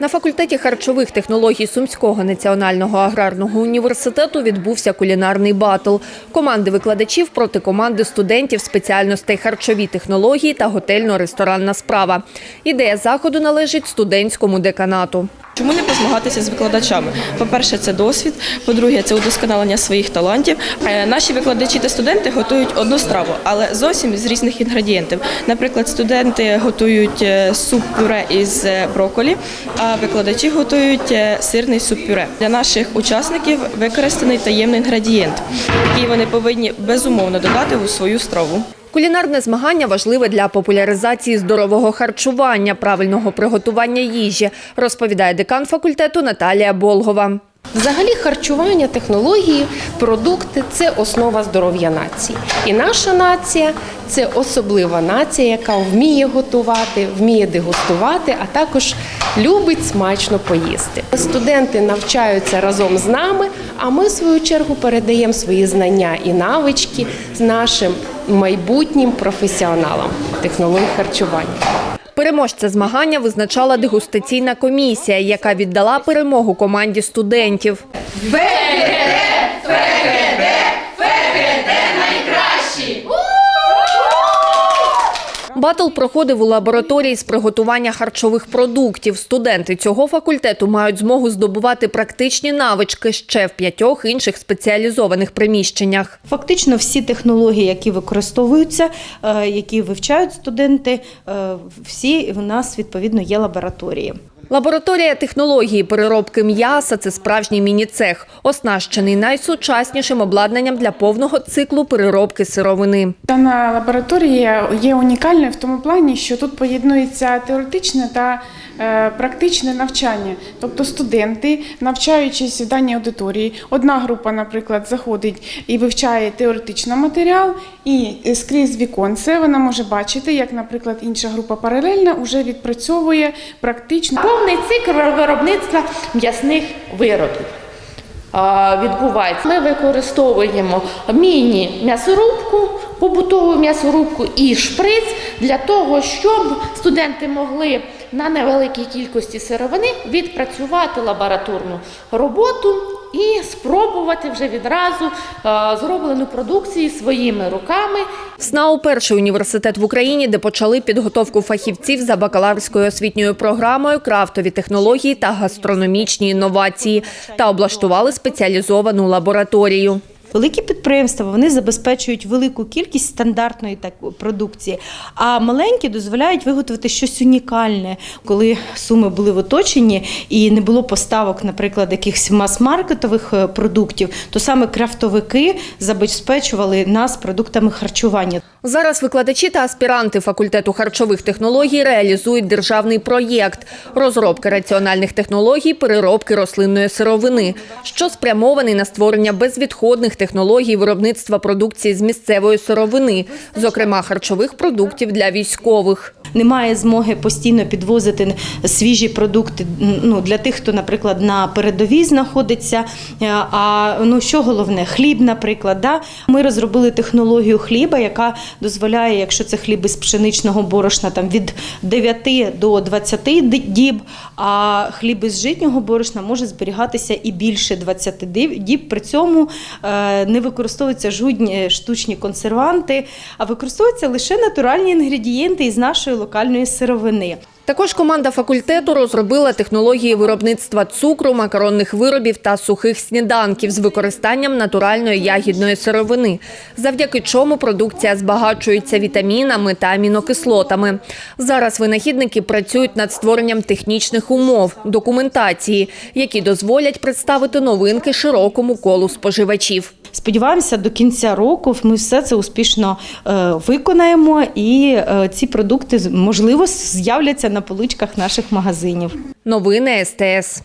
На факультеті харчових технологій Сумського національного аграрного університету відбувся кулінарний батл. Команди викладачів проти команди студентів спеціальностей харчові технології та готельно-ресторанна справа. Ідея заходу належить студентському деканату. Чому не позмагатися з викладачами? По-перше, це досвід. По-друге, це удосконалення своїх талантів. Е, Наші викладачі та студенти готують одну страву, але зовсім з різних інгредієнтів. Наприклад, студенти готують е, суп-пюре із е, брокколі, а викладачі готують сирний суп-пюре. Для наших учасників використаний таємний інгредієнт, який вони повинні безумовно додати у свою страву. Кулінарне змагання важливе для популяризації здорового харчування, правильного приготування їжі, розповідає декан факультету Наталія Болгова. Взагалі харчування, технології, продукти це основа здоров'я нації. І наша нація це особлива нація, яка вміє готувати, вміє дегустувати, а також любить смачно поїсти. Студенти навчаються разом з нами, а ми в свою чергу передаємо свої знання і навички з нашим майбутнім професіоналам технологій харчування. Переможця змагання визначала дегустаційна комісія, яка віддала перемогу команді студентів. Батл проходив у лабораторії з приготування харчових продуктів. Студенти цього факультету мають змогу здобувати практичні навички ще в п'ятьох інших спеціалізованих приміщеннях. Фактично всі технології, які використовуються, е, які вивчають студенти, е, всі в нас відповідно є лабораторії. Лабораторія технології переробки м'яса це справжній міні-цех, оснащений найсучаснішим обладнанням для повного циклу переробки сировини. Дана лабораторія є унікальною в тому плані, що тут поєднується теоретичне та практичне навчання. Тобто студенти, навчаючись в даній аудиторії, одна група, наприклад, заходить і вивчає теоретичний матеріал, і скрізь віконце вона може бачити, як, наприклад, інша група паралельно вже відпрацьовує практично. Повний цикл виробництва м'ясних виробів відбувається. Ми використовуємо міні-м'ясорубку, побутову м'ясорубку і шприц для того, щоб студенти могли на невеликій кількості сировини відпрацювати лабораторну роботу і спробувати вже відразу зроблену продукцію своїми руками СНАУ – перший університет в Україні, де почали підготовку фахівців за бакалаврською освітньою програмою, крафтові технології та гастрономічні інновації та облаштували спеціалізовану лабораторію. Великі підприємства вони забезпечують велику кількість стандартної так продукції, а маленькі дозволяють виготовити щось унікальне. Коли суми були в оточенні і не було поставок, наприклад, якихось мас-маркетових е, продуктів, то саме крафтовики забезпечували нас продуктами харчування. Зараз викладачі та аспіранти факультету харчових технологій реалізують державний проєкт розробки раціональних технологій переробки рослинної сировини, що спрямований на створення безвідходних технологій виробництва продукції з місцевої сировини, зокрема харчових продуктів для військових. Немає змоги постійно підвозити свіжі продукти ну, для тих, хто, наприклад, на передовій знаходиться. Е, А ну що головне, хліб, наприклад. Да? Ми розробили технологію хліба, яка дозволяє, якщо це хліб із пшеничного борошна, там від 9 до 20 діб, а хліб із житнього борошна може зберігатися і більше 20 діб. При цьому е, не використовуються жодні штучні консерванти, а використовуються лише натуральні інгредієнти із нашої локальної сировини. Також команда факультету розробила технології виробництва цукру, макаронних виробів та сухих сніданків з використанням натуральної ягідної сировини, завдяки чому продукція збагачується вітамінами та амінокислотами. Зараз винахідники працюють над створенням технічних умов, документації, які дозволять представити новинки широкому колу споживачів. Сподіваємося, до кінця року ми все це успішно е, виконаємо, і е, ці продукти можливо з'являться на поличках наших магазинів. Новини СТС.